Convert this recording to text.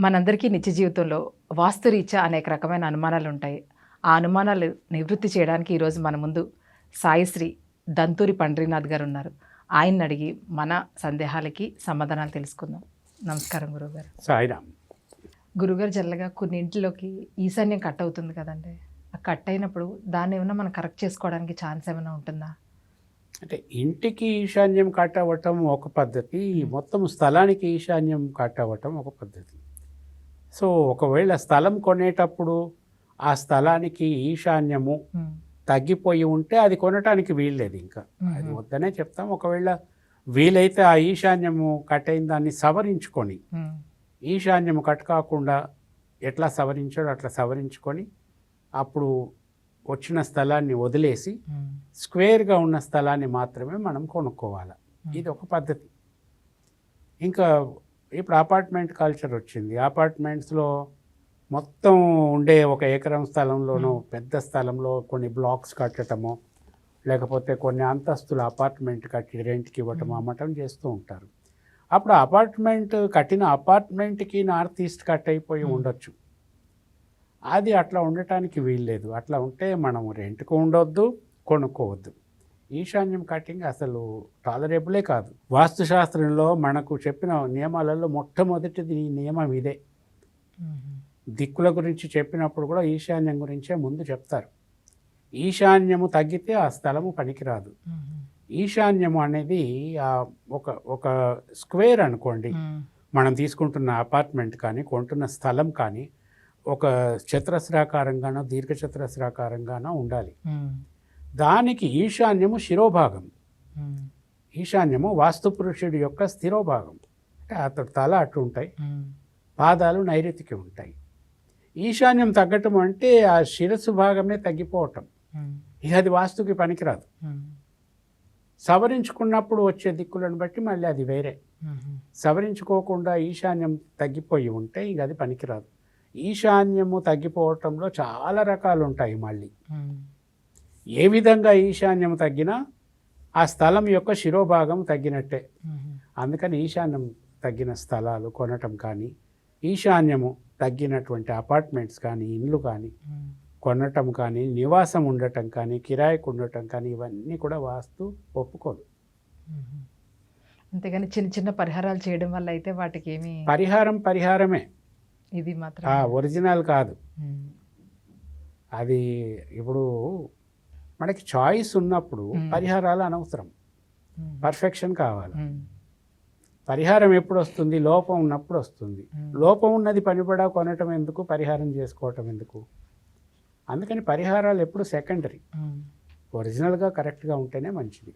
మనందరికీ నిత్య జీవితంలో వాస్తురీత్యా అనేక రకమైన అనుమానాలు ఉంటాయి. ఆ అనుమానాలు నివృత్తి చేయడానికి ఈరోజు మన ముందు సాయిశ్రీ దంతూరి పండ్రీనాథ్ గారు ఉన్నారు. ఆయన్ని అడిగి మన సందేహాలకి సమాధానాలు తెలుసుకుందాం. నమస్కారం గురువుగారు. సాయిరామ్. గురుగారు జల్లగా కొన్ని ఇంట్లోకి ఈశాన్యం కట్ అవుతుంది కదండి. ఆ కట్ అయినప్పుడు దాన్ని ఏమైనా మనం కరెక్ట్ చేసుకోవడానికి ఛాన్స్ ఏమైనా ఉంటుందా? అంటే ఇంటికి ఈశాన్యం కట్ అవ్వటం ఒక పద్ధతి మొత్తం స్థలానికి ఈశాన్యం కట్ అవ్వటం ఒక పద్ధతి. సో ఒకవేళ స్థలం కొనేటప్పుడు ఆ స్థలానికి ఈశాన్యము తగ్గిపోయి ఉంటే అది కొనటానికి వీల్లేదు ఇంకా. అది. వద్దనే చెప్తాం. ఒకవేళ వీలైతే ఆ ఈశాన్యము కట్ అయిన దాన్ని సవరించుకొని ఈశాన్యము కట్ కాకుండా ఎట్లా సవరించాడో అట్లా సవరించుకొని అప్పుడు వచ్చిన స్థలాన్ని వదిలేసి స్క్వేర్గా ఉన్న స్థలాన్ని మాత్రమే మనం కొనుక్కోవాలి. ఇది ఒక పద్ధతి. ఇంకా ఇప్పుడు అపార్ట్మెంట్ కల్చర్ వచ్చింది. అపార్ట్మెంట్స్లో మొత్తం ఉండే ఒక ఎకరం స్థలంలోనూ పెద్ద స్థలంలో కొన్ని బ్లాక్స్ కట్టడము లేకపోతే కొన్ని అంతస్తుల అపార్ట్మెంట్ కట్టి రెంట్కి ఇవ్వటం అమ్మటం చేస్తూ ఉంటారు. అప్పుడు అపార్ట్మెంట్ కట్టిన అపార్ట్మెంట్కి నార్త్ ఈస్ట్ కట్ అయిపోయి. ఉండొచ్చు. అది అట్లా ఉండటానికి వీల్లేదు. అట్లా ఉంటే మనం రెంట్కు ఉండొద్దు కొనుక్కోవద్దు. ఈశాన్యం కటింగ్ అసలు టాలరేబులే కాదు. వాస్తుశాస్త్రంలో మనకు చెప్పిన నియమాలలో మొట్టమొదటిది ఈ నియమం ఇదే. దిక్కుల గురించి చెప్పినప్పుడు కూడా ఈశాన్యం గురించే ముందు చెప్తారు. ఈశాన్యము తగ్గితే ఆ స్థలము పనికిరాదు. ఈశాన్యము అనేది ఆ ఒక ఒక స్క్వేర్ అనుకోండి. మనం తీసుకుంటున్న అపార్ట్మెంట్ కానీ కొంటున్న స్థలం కానీ ఒక చతురస్రాకారంగానో దీర్ఘచతురస్రాకారంగానో ఉండాలి. దానికి ఈశాన్యము శిరోభాగం. ఈశాన్యము వాస్తు పురుషుడి యొక్క స్థిరోభాగం. అంటే అతడు తల అటు ఉంటాయి పాదాలు నైరుతికి ఉంటాయి. ఈశాన్యం తగ్గటం అంటే ఆ శిరస్సు భాగమే తగ్గిపోవటం. ఇక అది వాస్తుకి పనికిరాదు. సవరించుకున్నప్పుడు వచ్చే దిక్కులను బట్టి మళ్ళీ అది వేరే. సవరించుకోకుండా ఈశాన్యం తగ్గిపోయి ఉంటే ఇక అది పనికిరాదు. ఈశాన్యము తగ్గిపోవటంలో చాలా రకాలు ఉంటాయి మళ్ళీ. ఏ విధంగా ఈశాన్యం తగ్గినా ఆ స్థలం యొక్క శిరోభాగం తగ్గినట్టే అందుకని ఈశాన్యం తగ్గిన స్థలాలు కొనటం కానీ ఈశాన్యము తగ్గినటువంటి అపార్ట్మెంట్స్ కానీ ఇండ్లు కానీ. కొనటం కానీ నివాసం ఉండటం కానీ కిరాయికి ఉండటం కానీ ఇవన్నీ కూడా వాస్తు ఒప్పుకోదు. అంతేగాని చిన్న చిన్న పరిహారాలు చేయడం వల్ల అయితే వాటికి ఏమి పరిహారం పరిహారమే ఇది మాత్రం ఒరిజినల్ కాదు. అది ఇప్పుడు మనకి చాయిస్ ఉన్నప్పుడు. పరిహారాలు అనవసరం. పర్ఫెక్షన్ కావాలి. పరిహారం ఎప్పుడు వస్తుంది లోపం ఉన్నప్పుడు వస్తుంది. లోపం ఉన్నది పనిపడా కొనటం ఎందుకు పరిహారం చేసుకోవటం ఎందుకు అందుకని పరిహారాలు ఎప్పుడు సెకండరీ. ఒరిజినల్గా కరెక్ట్గా ఉంటేనే మంచిది